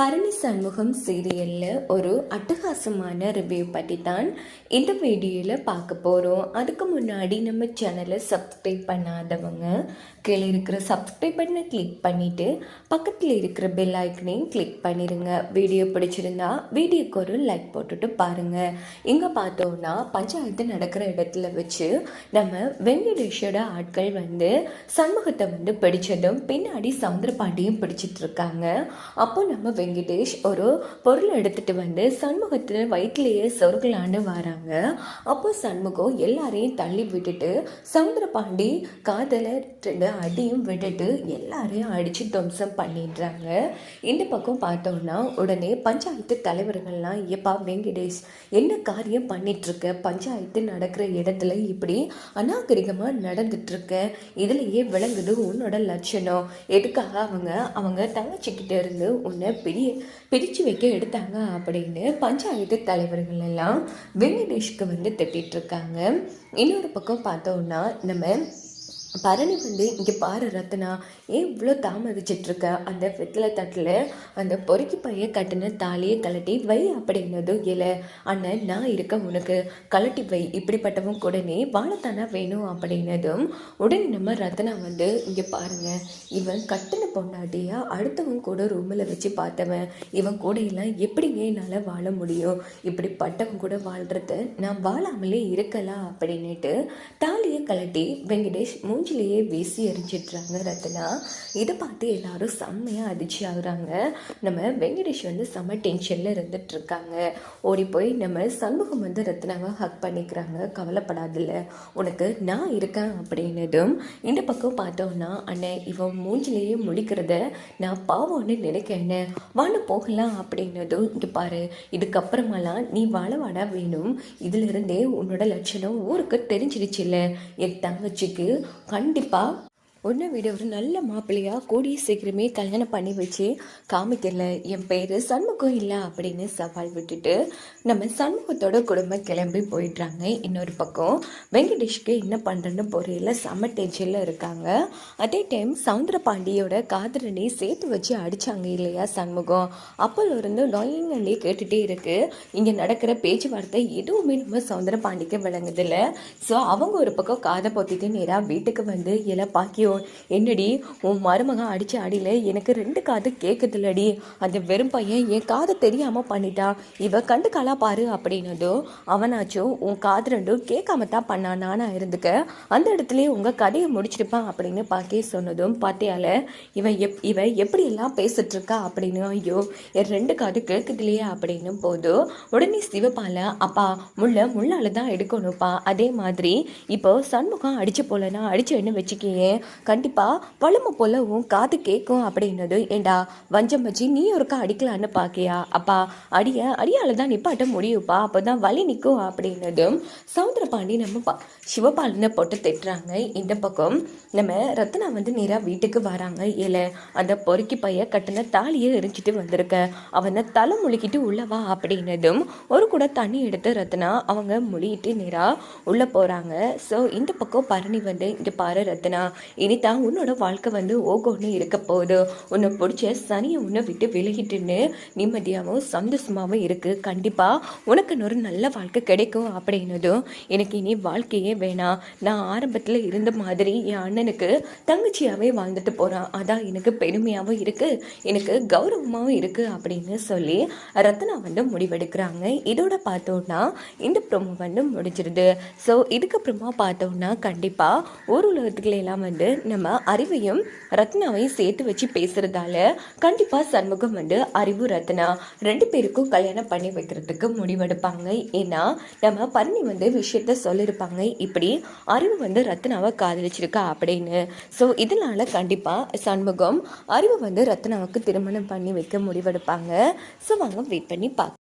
பரணி சண்முகம் சீரியலில் ஒரு அட்டகாசமான ரிவ்யூ பற்றி தான் இந்த வீடியோவில் பார்க்க போகிறோம் அதுக்கு முன்னாடி நம்ம சேனலை சப்ஸ்கிரைப் பண்ணாதவங்க கீழே இருக்கிற சப்ஸ்கிரைப் பட்டனை கிளிக் பண்ணிவிட்டு பக்கத்தில் இருக்கிற பெல் ஐக்கனையும் கிளிக் பண்ணிடுங்க வீடியோ பிடிச்சிருந்தா வீடியோக்கு ஒரு லைக் போட்டுட்டு பாருங்கள் இங்கே பார்த்தோன்னா பஞ்சாயத்து நடக்கிற இடத்துல வச்சு நம்ம வெங்கடேஷோட ஆட்கள் வந்து சண்முகத்தை வந்து பிடிச்சதும் பின்னாடி சவுந்தரபாண்டியும் பிடிச்சிட்டு இருக்காங்க. அப்போ நம்ம வெங்கடேஷ் ஒரு பொருள் எடுத்துட்டு வந்து சண்முகத்தில் வயிற்றுலேயே சொருகலான்னு வராங்க. அப்போ சண்முகம் எல்லாரையும் தள்ளி விட்டுட்டு சமுத்திரபாண்டி காதலை ரெண்டு அடியும் விட்டுட்டு எல்லாரையும் அடித்து துவம்சம் பண்ணிடுறாங்க. இந்த பக்கம் பார்த்தோம்னா உடனே பஞ்சாயத்து தலைவர்கள்லாம் ஏப்பா வெங்கடேஷ் என்ன காரியம் பண்ணிட்டு இருக்க பஞ்சாயத்து நடக்கிற இடத்துல இப்படி அநாகரிகமாக நடந்துட்டு இருக்க இதுலயே விளங்குது உன்னோட லட்சணம். எதுக்காக அவங்க அவங்க தங்கச்சிக்கிட்ட இருந்து உன்னை பிரி பிரித்து வைக்க எடுத்தாங்க அப்படின்னு பஞ்சாயத்து தலைவர்கள் எல்லாம் வெங்கடேஷ்க்கு வந்து திட்டிட்டு இருக்காங்க. இன்னொரு பக்கம் பார்த்தோன்னா நம்ம பரணி வந்து இங்கே பாரு ரத்னா ஏன் இவ்வளோ தாமதிச்சிட்ருக்க அந்த வெத்தலை தட்டில் அந்த பொறுக்கி பைய கட்டின தாலியை கலட்டி வை அப்படின்னதும் இல்லை. அண்ணன் நான் இருக்க உனக்கு. கலட்டி வை. இப்படிப்பட்டவன் கூடனே வாழத்தானா வேணும்? அப்படின்னதும் உடனே நம்ம ரத்னா வந்து இங்கே பாருங்க. இவன் கட்டின பொண்டாட்டியாக அடுத்தவன் கூட ரூமில் வச்சு பார்த்தவன். இவன் கூட எல்லாம் எப்படிங்க என்னால் வாழ முடியும்? இப்படிப்பட்டவன் கூட வாழ்கிறத நான் வாழாமலே இருக்கலாம் அப்படின்னுட்டு தாலியை கலட்டி வெங்கடேஷ் மூஞ்சிலேயே வீசி எரிஞ்சிட்றாங்க ரத்னா. இதை பார்த்து எல்லாரும் செம்மையாக அதிர்ச்சி ஆகுறாங்க. நம்ம வெங்கடேஷ் வந்து செம்ம டென்ஷனில் இருந்துட்டுருக்காங்க ஓடி போய் நம்ம சண்முகம் வந்து ரத்னாவை ஹக் பண்ணிக்கிறாங்க. கவலைப்படாதில்ல உனக்கு நான் இருக்கேன் அப்படின்னதும் இந்த பக்கம் பார்த்தோம்னா அண்ணன் இவன் மூஞ்சிலேயே முழிக்கிறத நான் பாவம்னு நினைக்கிறேன் வான்னு போகலாம் அப்படின்னதும் இங்கே பாரு இதுக்கப்புறமெல்லாம் நீ வாழ வாடா வேணும். இதிலிருந்தே உன்னோட லட்சணம் ஊருக்கு தெரிஞ்சிடுச்சுல்ல என் தங்கச்சிக்கு கண்டிப்பாக உன்னை விட ஒரு நல்ல மாப்பிள்ளையாக கூடிய சீக்கிரமே கல்யாணம் பண்ணி வச்சு காமிக்கல என் பேர் சண்முகம் இல்லை அப்படின்னு சவால் விட்டுட்டு நம்ம சண்முகத்தோட குடும்பம் கிளம்பி போயிடுறாங்க இன்னொரு பக்கம். வெங்கடேஷ்க்கு என்ன பண்ணுறன்னு பொறையில் செம்ம டென்ஷனில் இருக்காங்க. அதே டைம் சவுந்தர பாண்டியோட காதலனை சேர்த்து வச்சு அடித்தாங்க இல்லையா சண்முகம் அப்போலேருந்து இருந்து கேட்டுகிட்டே இருக்குது இங்கே நடக்கிற பேச்சுவார்த்தை எதுவுமே நம்ம சவுந்தர பாண்டிக்கு விளங்குதில்லை ஸோ அவங்க ஒரு பக்கம் காதை பொத்திட்டு நேராக வீட்டுக்கு வந்து இலை ஐயோ என்னடி உன் மருமகம் அடிச்ச அடியில் எனக்கு ரெண்டு காது கேட்குதுலடி அந்த வெறும் பையன் என் காது தெரியாமல் பண்ணிட்டா. இவ கண்டு பாரு அப்படின்னதும் அவனாச்சும் உன் காது ரெண்டும் கேட்காம தான் பண்ணா நானாக இருந்துக்க. அந்த இடத்துலயே உங்கள் கதையை முடிச்சிருப்பான் அப்படின்னு பாக்கே சொன்னதும் பார்த்தியால இவன் எப் இவன் எப்படியெல்லாம் பேசிட்டுருக்கா அப்படின்னு ஐயோ என் ரெண்டு காது கேட்குதுலையே அப்படின்னு போதும் உடனே சிவப்பால அப்பா முள்ள முள்ளால தான் எடுக்கணும்ப்பா. அதே மாதிரி இப்போ சண்முகம் அடிச்சு போலனா அடிச்சு என்ன வச்சுக்கியேன் கண்டிப்பாக வளமை போலவும் காது கேட்கும் அப்படின்னது. ஏண்டா வஞ்சம் நீ ஒருக்கா அடிக்கலான்னு பார்க்கியா அப்பா அடிய அடியால் தான் நிப்பாட்ட முடியுப்பா? அப்போ தான் வலி நிற்கும் அப்படின்னதும் சவுந்தரபாண்டி நம்ம பா சிவபாலனை போட்டு திட்டுறாங்க. இந்த பக்கம் நம்ம ரத்னா வந்து நேராக வீட்டுக்கு வராங்க. ஏல அந்த பொறுக்கி பைய கட்டின தாலியை எரிஞ்சிட்டு வந்திருக்க. அவனை தலை முழுக்கிட்டு உள்ளவா அப்படின்னதும் ஒரு கூட தண்ணி எடுத்து ரத்னா அவங்க முழிட்டு நேராக உள்ளே போகிறாங்க ஸோ இந்த பக்கம் பரணி வந்து இங்கே பாரு ரத்னா இனிதான் உன்னோட வாழ்க்கை வந்து ஓகோன்னு இருக்க போகுது. உன்னை பிடிச்ச சனியை உன்னை விட்டு விலகிட்டுன்னு நிம்மதியாகவும் சந்தோஷமாகவும் இருக்குது கண்டிப்பாக உனக்கு ஒரு நல்ல வாழ்க்கை கிடைக்கும் அப்படின்னதும் எனக்கு இனி வாழ்க்கையே வேணாம். நான் ஆரம்பத்தில் இருந்த மாதிரி என் அண்ணனுக்கு தங்கச்சியாகவே வாழ்ந்துட்டு போகிறான் அதான் எனக்கு பெருமையாகவும் இருக்குது எனக்கு கௌரவமாகவும் இருக்குது அப்படின்னு சொல்லி ரத்னா வந்து முடிவெடுக்கிறாங்க. இதோட பார்த்தோன்னா இந்த ப்ரோமோ வந்து முடிஞ்சிருது. ஸோ இதுக்கப்புறமா பார்த்தோன்னா கண்டிப்பாக ஊர் உலகத்துக்குள்ள எல்லாம் வந்து நம்ம அறிவையும் ரத்னாவையும் சேர்த்து வச்சு பேசுறதால கண்டிப்பாக சண்முகம் வந்து அறிவு ரத்னா ரெண்டு பேருக்கும் கல்யாணம் பண்ணி வைக்கிறதுக்கு முடிவெடுப்பாங்க. ஏன்னா நம்ம பண்ணி வந்து விஷயத்த சொல்லியிருப்பாங்க. இப்படி அறிவு வந்து ரத்னாவை காதலிச்சிருக்கா அப்படின்னு. ஸோ இதனால கண்டிப்பாக சண்முகம் அறிவு வந்து ரத்னாவுக்கு திருமணம் பண்ணி வைக்க முடிவெடுப்பாங்க. ஸோ வாங்க வெயிட் பண்ணி பார்க்க